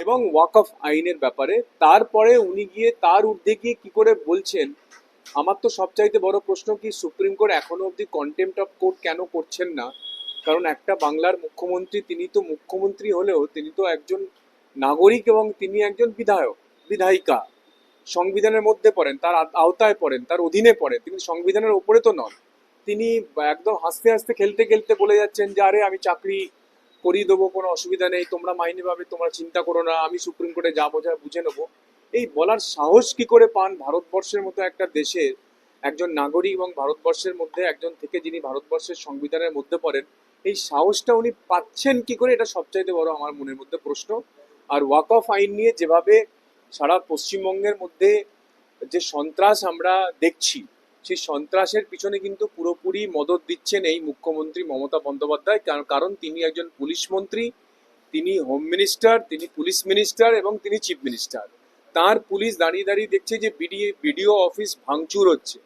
এবং walk of আইনের ব্যাপারে। তারপরে উনি গিয়ে তার ঊর্ধ্বে গিয়ে কি করে বলছেন, আমার তো সবচাইতে বড় প্রশ্ন কি, সুপ্রিম কোর্ট এখনও অবধি কন্টেম্পট অফ কোর্ট কেন করছেন না? কারণ একটা বাংলার মুখ্যমন্ত্রী, তিনি তো মুখ্যমন্ত্রী হলেও তিনি তো একজন নাগরিক এবং তিনি একজন বিধায়ক, বিধায়িকা। সংবিধানের মধ্যে পড়েন, তার আওতায় পড়েন, তার অধীনে পড়েন। তিনি সংবিধানের ওপরে তো নন। তিনি একদম হাসতে হাসতে খেলতে খেলতে বলে যাচ্ছেন যে, আরে, আমি চাকরি করিয়ে দেবো, কোনো অসুবিধা নেই। তোমরা মাইনে পাবে, তোমরা চিন্তা করো না, আমি সুপ্রিম কোর্টে যা বোঝা বুঝে নেব। এই বলার সাহস কি করে পান ভারতবর্ষের মতো একটা দেশের একজন নাগরিক এবং ভারতবর্ষের মধ্যে একজন থেকে যিনি ভারতবর্ষের সংবিধানের মধ্যে পড়েন? এই সাহসটা উনি পাচ্ছেন কি করে? এটা সবচাইতে বড় আমার মনের মধ্যে প্রশ্ন। আর ওয়াক অফ আইন নিয়ে যেভাবে সারা পশ্চিমবঙ্গের মধ্যে যে সন্ত্রাস আমরা দেখছি সেই সন্ত্রাসের পিছনে কিন্তু পুরোপুরি মদত দিচ্ছেন এই মুখ্যমন্ত্রী মমতা বন্দ্যোপাধ্যায়। কারণ- তিনি একজন পুলিশ মন্ত্রী, তিনি হোম মিনিস্টার, তিনি পুলিশ মিনিস্টার এবং তিনি চিফ মিনিস্টার। তার পুলিশ দাঁড়িয়ে দাঁড়িয়ে দেখছে যে বিডিএ বিডিও অফিস ভাঙচুর হচ্ছে।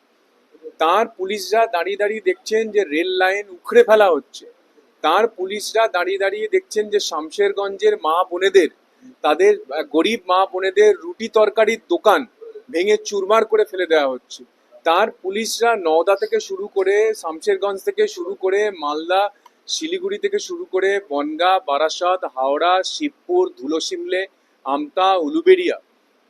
তার পুলিশরা দাঁড়িয়ে দাঁড়িয়ে দেখছেন যে রেল লাইন উখড়ে ফেলা হচ্ছে। তার পুলিশরা দাঁড়িয়ে দাঁড়িয়ে দেখছেন যে শামশেরগঞ্জের মা বোনেদের, তাদের গরিব মা বোনেদের রুটি তরকারির দোকান ভেঙে চুরমার করে ফেলে দেওয়া হচ্ছে। তার পুলিশরা নওদা থেকে শুরু করে শামশেরগঞ্জ থেকে শুরু করে মালদা, শিলিগুড়ি থেকে শুরু করে বনগা, বারাসাত, হাওড়া, শিবপুর, ধুলোশিমলে, আমতা, উলুবেড়িয়া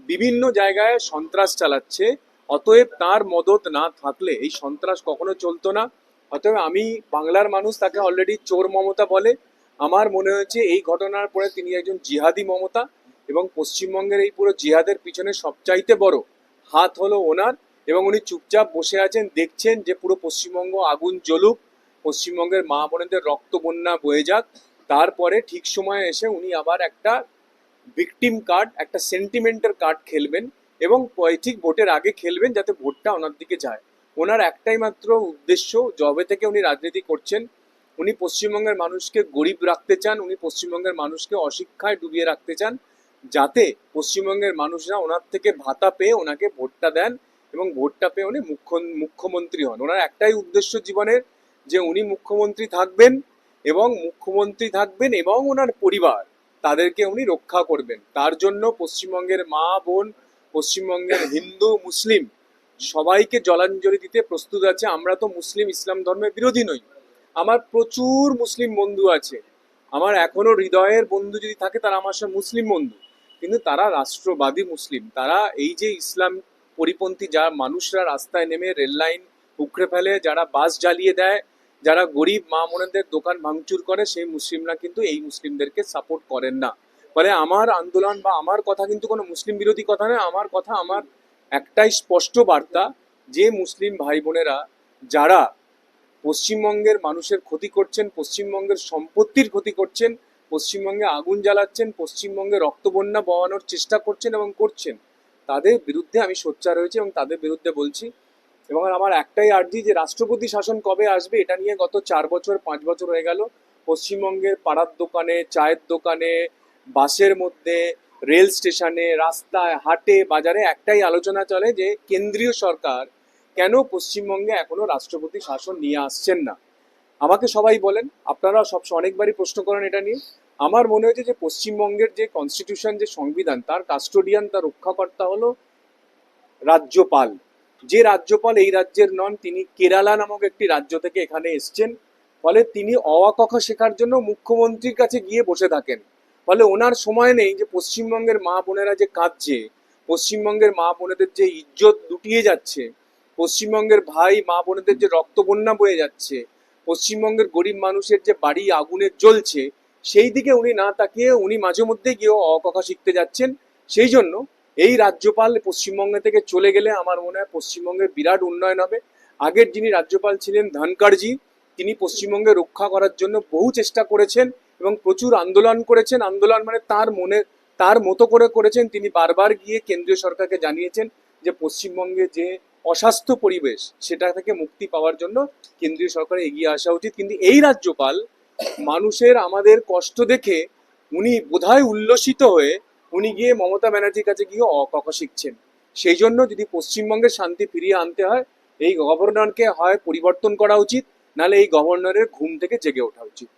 বিভিন্ন জায়গায় সন্ত্রাস চালাচ্ছে। অতএব তার মদত না থাকলে এই সন্ত্রাস কখনো চলতো না। অতএব আমি বাংলার মানুষ, তাকে অলরেডি চোর মমতা বলে। আমার মনে হয়েছে এই ঘটনার পরে তিনি একজন জিহাদি মমতা এবং পশ্চিমবঙ্গের এই পুরো জিহাদের পিছনে সবচাইতে বড় হাত হলো ওনার। এবং উনি চুপচাপ বসে আছেন, দেখছেন যে পুরো পশ্চিমবঙ্গ আগুন জ্বলুক, পশ্চিমবঙ্গের মা বোনেদের রক্ত বন্যা বয়ে যাক। তারপরে ঠিক সময়ে এসে উনি আবার একটা ভিকটিম কার্ড একটা সেন্টিমেন্টের কার্ড খেলবেন এবং ঠিক ভোটের আগে খেলবেন যাতে ভোটটা ওনার দিকে যায়। ওনার একটাই মাত্র উদ্দেশ্য জবে থেকে উনি রাজনীতি করছেন, উনি পশ্চিমবঙ্গের মানুষকে গরিব রাখতে চান, উনি পশ্চিমবঙ্গের মানুষকে অশিক্ষায় ডুবিয়ে রাখতে চান, যাতে পশ্চিমবঙ্গের মানুষরা ওনার থেকে ভাতা পেয়ে ওনাকে ভোটটা দেন। এবং ভোটটা পেয়ে উনি মুখ্য, মুখ্যমন্ত্রী হন। ওনার একটাই উদ্দেশ্য জীবনের, যে উনি মুখ্যমন্ত্রী থাকবেন এবং মুখ্যমন্ত্রী থাকবেন এবং ওনার পরিবার, তাদেরকে উনি রক্ষা করবেন। তার জন্য পশ্চিমবঙ্গের মা, বোন, পশ্চিমবঙ্গের হিন্দু, মুসলিম, সবাইকে জলাঞ্জলি দিতে প্রস্তুত আছে। আমরা তো মুসলিম, ইসলাম ধর্মের বিরোধী নই। আমার প্রচুর মুসলিম বন্ধু আছে। আমার এখনও হৃদয়ের বন্ধু যদি থাকে, তারা আমার সঙ্গে মুসলিম বন্ধু। কিন্তু তারা রাষ্ট্রবাদী মুসলিম। তারা এই যে ইসলাম পরিপন্থী যা মানুষরা রাস্তায় নেমে রেল লাইন উখড়ে ফেলে, যারা বাস জ্বালিয়ে দেয়, যারা গরিব মা বোনেদের দোকান ভাঙচুর করে, সেই মুসলিমরা কিন্তু এই মুসলিমদেরকে সাপোর্ট করেন না। ফলে আমার আন্দোলন বা আমার কথা কিন্তু কোনো মুসলিম বিরোধী কথা নয়, আমার কথা আমার একটাই স্পষ্ট বার্তা, যে মুসলিম ভাই বোনেরা, যারা পশ্চিমবঙ্গের মানুষের ক্ষতি করছেন, পশ্চিমবঙ্গের সম্পত্তির ক্ষতি করছেন, পশ্চিমবঙ্গে আগুন জ্বালাচ্ছেন, পশ্চিমবঙ্গে রক্তবন্যা বওয়ানোর চেষ্টা করছেন এবং করছেন তাদের বিরুদ্ধে আমি সোচ্চার হয়েছি এবং তাদের বিরুদ্ধে বলছি। এবং আমার একটাই আর্জি যে রাষ্ট্রপতি শাসন কবে আসবে, এটা নিয়ে গত চার বছর, পাঁচ বছর হয়ে গেল। পশ্চিমবঙ্গের পাড়ার দোকানে, চায়ের দোকানে, বাসের মধ্যে, রেল স্টেশনে, রাস্তায়, হাটে, বাজারে একটাই আলোচনা চলে যে কেন্দ্রীয় সরকার কেন পশ্চিমবঙ্গে এখনও রাষ্ট্রপতি শাসন নিয়ে আসছেন না? আমাকে সবাই বলেন, আপনারা সব অনেকবারই প্রশ্ন করেন এটা নিয়ে। আমার মনে হয়েছে যে পশ্চিমবঙ্গের যে কনস্টিটিউশন যে সংবিধান, তার কাস্টোডিয়ান তার রক্ষাকর্তা হলো রাজ্যপাল। যে রাজ্যপাল এই রাজ্যের নন, তিনি কেরালা নামক একটি রাজ্য থেকে এখানে এসছেন। ফলে তিনি অওয়াকখ শেখার জন্য মুখ্যমন্ত্রীর কাছে গিয়ে বসে থাকেন। ফলে ওনার সময় নেই যে পশ্চিমবঙ্গের মা বোনেরা যে কাঁদছে, পশ্চিমবঙ্গের মা বোনেদের যে ইজ্জত লুটিয়ে যাচ্ছে, পশ্চিমবঙ্গের ভাই মা বোনেদের যে রক্ত বন্যা বয়ে যাচ্ছে, পশ্চিমবঙ্গের গরিব মানুষের যে বাড়ি আগুনে জ্বলছে সেই দিকে উনি না তাকিয়ে উনি মাঝে মধ্যে গিয়েও অকথা শিখতে যাচ্ছেন। সেই জন্য এই রাজ্যপাল পশ্চিমবঙ্গে থেকে চলে গেলে আমার মনে হয় পশ্চিমবঙ্গের বিরাট উন্নয়ন হবে। আগের যিনি রাজ্যপাল ছিলেন ধনকারজি, তিনি পশ্চিমবঙ্গে রক্ষা করার জন্য বহু চেষ্টা করেছেন এবং প্রচুর আন্দোলন করেছেন। আন্দোলন মানে তার মনে, তার মতো করে করেছেন। তিনি বারবার গিয়ে কেন্দ্রীয় সরকারকে জানিয়েছেন যে পশ্চিমবঙ্গে যে অস্বাস্থ্য পরিবেশ, সেটা থেকে মুক্তি পাওয়ার জন্য কেন্দ্রীয় সরকার এগিয়ে আসা উচিত। কিন্তু এই রাজ্যপাল মানুষের আমাদের কষ্ট দেখে উনি বোধহয় উল্লসিত হয়ে উনি গিয়ে মমতা ব্যানার্জির কাছে গিয়ে অকক শিখছেন। সেই জন্য যদি পশ্চিমবঙ্গের শান্তি ফিরিয়ে আনতে হয়, এই গভর্নরকে হয় পরিবর্তন করা উচিত, নাহলে এই গভর্নরের ঘুম থেকে জেগে ওঠা উচিত।